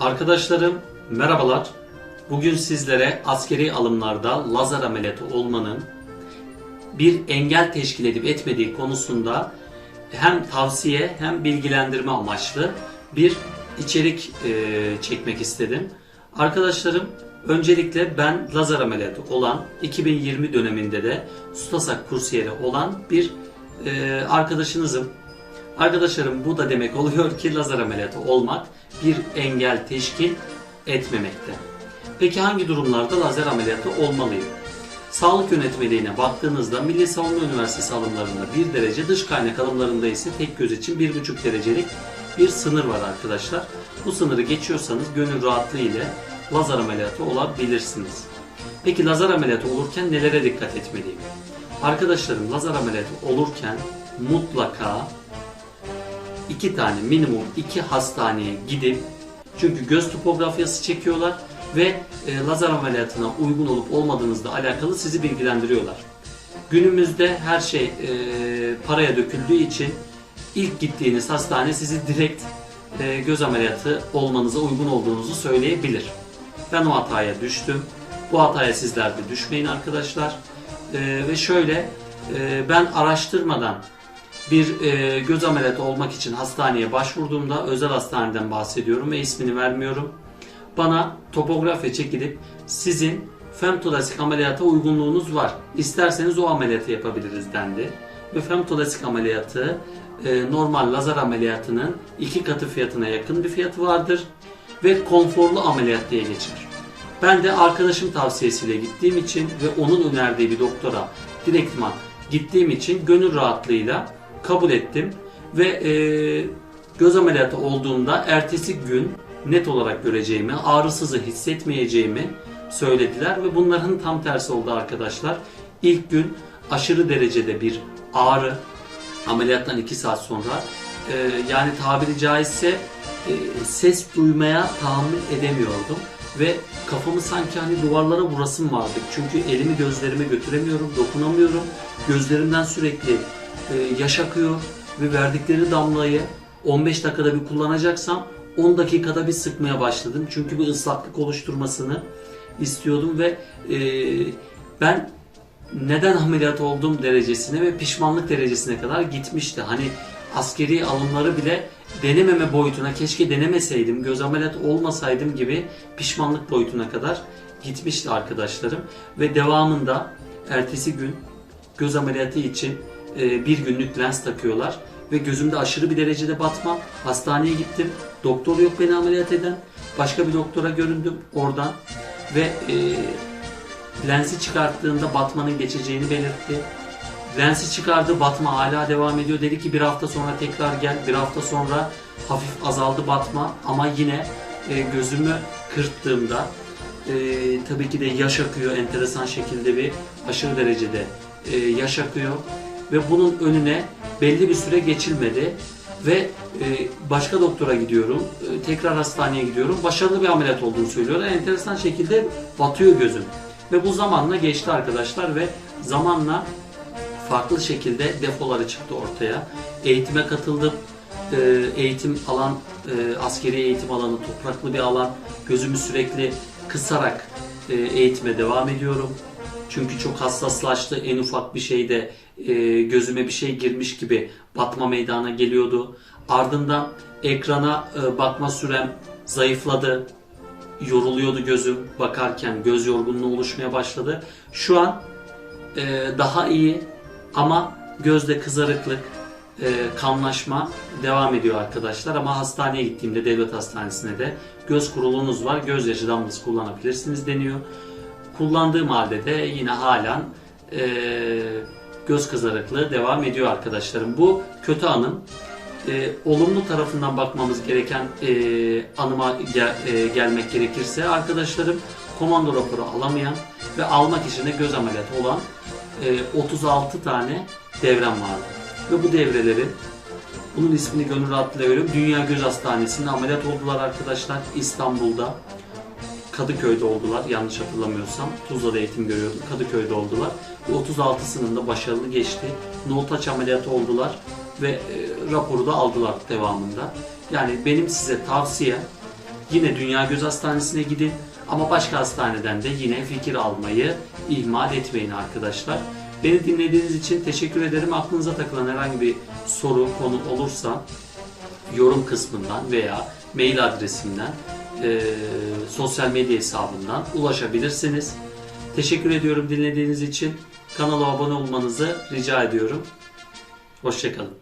Arkadaşlarım merhabalar. Bugün sizlere askeri alımlarda lazer ameliyatı olmanın bir engel teşkil edip etmediği konusunda hem tavsiye hem bilgilendirme amaçlı bir içerik e, çekmek istedim. Arkadaşlarım öncelikle ben lazer ameliyatı olan 2020 döneminde de Sustasak kursiyeri olan bir e, arkadaşınızım. Arkadaşlarım bu da demek oluyor ki lazer ameliyatı olmak bir engel teşkil etmemekte. Peki hangi durumlarda lazer ameliyatı olmalıyım? Sağlık yönetmeliğine baktığınızda Milli Savunma Üniversitesi alımlarında 1 derece, dış kaynak alımlarında ise tek göz için 1,5 derecelik bir sınır var arkadaşlar. Bu sınırı geçiyorsanız gönül rahatlığı ile lazer ameliyatı olabilirsiniz. Peki lazer ameliyatı olurken nelere dikkat etmeliyim? Arkadaşlarım lazer ameliyatı olurken mutlaka iki tane minimum iki hastaneye gidip çünkü göz topografyası çekiyorlar ve e, lazer ameliyatına uygun olup olmadığınızla alakalı sizi bilgilendiriyorlar. Günümüzde her şey e, paraya döküldüğü için ilk gittiğiniz hastane sizi direkt e, göz ameliyatı olmanıza uygun olduğunuzu söyleyebilir. Ben o hataya düştüm. Bu hataya sizler de düşmeyin arkadaşlar. E, ve şöyle e, ben araştırmadan bir e, göz ameliyatı olmak için hastaneye başvurduğumda özel hastaneden bahsediyorum ve ismini vermiyorum. Bana topografya çekilip sizin femtodasik ameliyata uygunluğunuz var. İsterseniz o ameliyatı yapabiliriz dendi. Ve femtodasik ameliyatı e, normal lazer ameliyatının iki katı fiyatına yakın bir fiyatı vardır. Ve konforlu ameliyat diye geçer. Ben de arkadaşım tavsiyesiyle gittiğim için ve onun önerdiği bir doktora direktman gittiğim için gönül rahatlığıyla kabul ettim ve e, göz ameliyatı olduğunda ertesi gün net olarak göreceğimi, ağrısızı hissetmeyeceğimi söylediler ve bunların tam tersi oldu arkadaşlar. İlk gün aşırı derecede bir ağrı ameliyattan 2 saat sonra e, yani tabiri caizse e, ses duymaya tahammül edemiyordum ve kafamı sanki hani duvarlara vurasım vardı. Çünkü elimi gözlerime götüremiyorum, dokunamıyorum. Gözlerimden sürekli yaş akıyor ve verdikleri damlayı 15 dakikada bir kullanacaksam 10 dakikada bir sıkmaya başladım. Çünkü bir ıslaklık oluşturmasını istiyordum ve e, ben neden ameliyat olduğum derecesine ve pişmanlık derecesine kadar gitmişti. Hani askeri alımları bile denememe boyutuna keşke denemeseydim, göz ameliyat olmasaydım gibi pişmanlık boyutuna kadar gitmişti arkadaşlarım. Ve devamında ertesi gün göz ameliyatı için e, bir günlük lens takıyorlar ve gözümde aşırı bir derecede batma. Hastaneye gittim. Doktor yok beni ameliyat eden. Başka bir doktora göründüm oradan ve e, lensi çıkarttığında batmanın geçeceğini belirtti. Lensi çıkardı batma hala devam ediyor. Dedi ki bir hafta sonra tekrar gel. Bir hafta sonra hafif azaldı batma ama yine e, gözümü kırptığımda e, tabii ki de yaş akıyor enteresan şekilde bir aşırı derecede e, yaş akıyor ve bunun önüne belli bir süre geçilmedi ve e, başka doktora gidiyorum, e, tekrar hastaneye gidiyorum. Başarılı bir ameliyat olduğunu söylüyorlar. Enteresan şekilde batıyor gözüm. Ve bu zamanla geçti arkadaşlar ve zamanla farklı şekilde defoları çıktı ortaya. Eğitime katıldım. E, eğitim alan, e, askeri eğitim alanı topraklı bir alan. Gözümü sürekli kısarak e, eğitime devam ediyorum. Çünkü çok hassaslaştı. En ufak bir şeyde e, gözüme bir şey girmiş gibi batma meydana geliyordu. Ardından ekrana e, bakma sürem zayıfladı. Yoruluyordu gözüm bakarken göz yorgunluğu oluşmaya başladı. Şu an e, daha iyi ama gözde kızarıklık, e, kanlaşma devam ediyor arkadaşlar. Ama hastaneye gittiğimde devlet hastanesine de göz kurulunuz var. Gözyaşı damlası kullanabilirsiniz deniyor. Kullandığım halde de yine halen e, göz kızarıklığı devam ediyor arkadaşlarım. Bu kötü anım. E, olumlu tarafından bakmamız gereken e, anıma gel, e, gelmek gerekirse arkadaşlarım komando raporu alamayan ve almak için de göz ameliyatı olan e, 36 tane devrem vardı. Ve bu devrelerin bunun ismini gönül rahatlığıyla veriyorum. Dünya Göz Hastanesi'nde ameliyat oldular arkadaşlar İstanbul'da. Kadıköy'de oldular yanlış hatırlamıyorsam. Tuzla'da eğitim görüyordum. Kadıköy'de oldular. Bu 36'sının da başarılı geçti. Noltaç ameliyatı oldular ve e, raporu da aldılar devamında. Yani benim size tavsiye yine Dünya Göz Hastanesi'ne gidin ama başka hastaneden de yine fikir almayı ihmal etmeyin arkadaşlar. Beni dinlediğiniz için teşekkür ederim. Aklınıza takılan herhangi bir soru, konu olursa yorum kısmından veya mail adresimden, e, sosyal medya hesabından ulaşabilirsiniz. Teşekkür ediyorum dinlediğiniz için. Kanala abone olmanızı rica ediyorum. Hoşçakalın.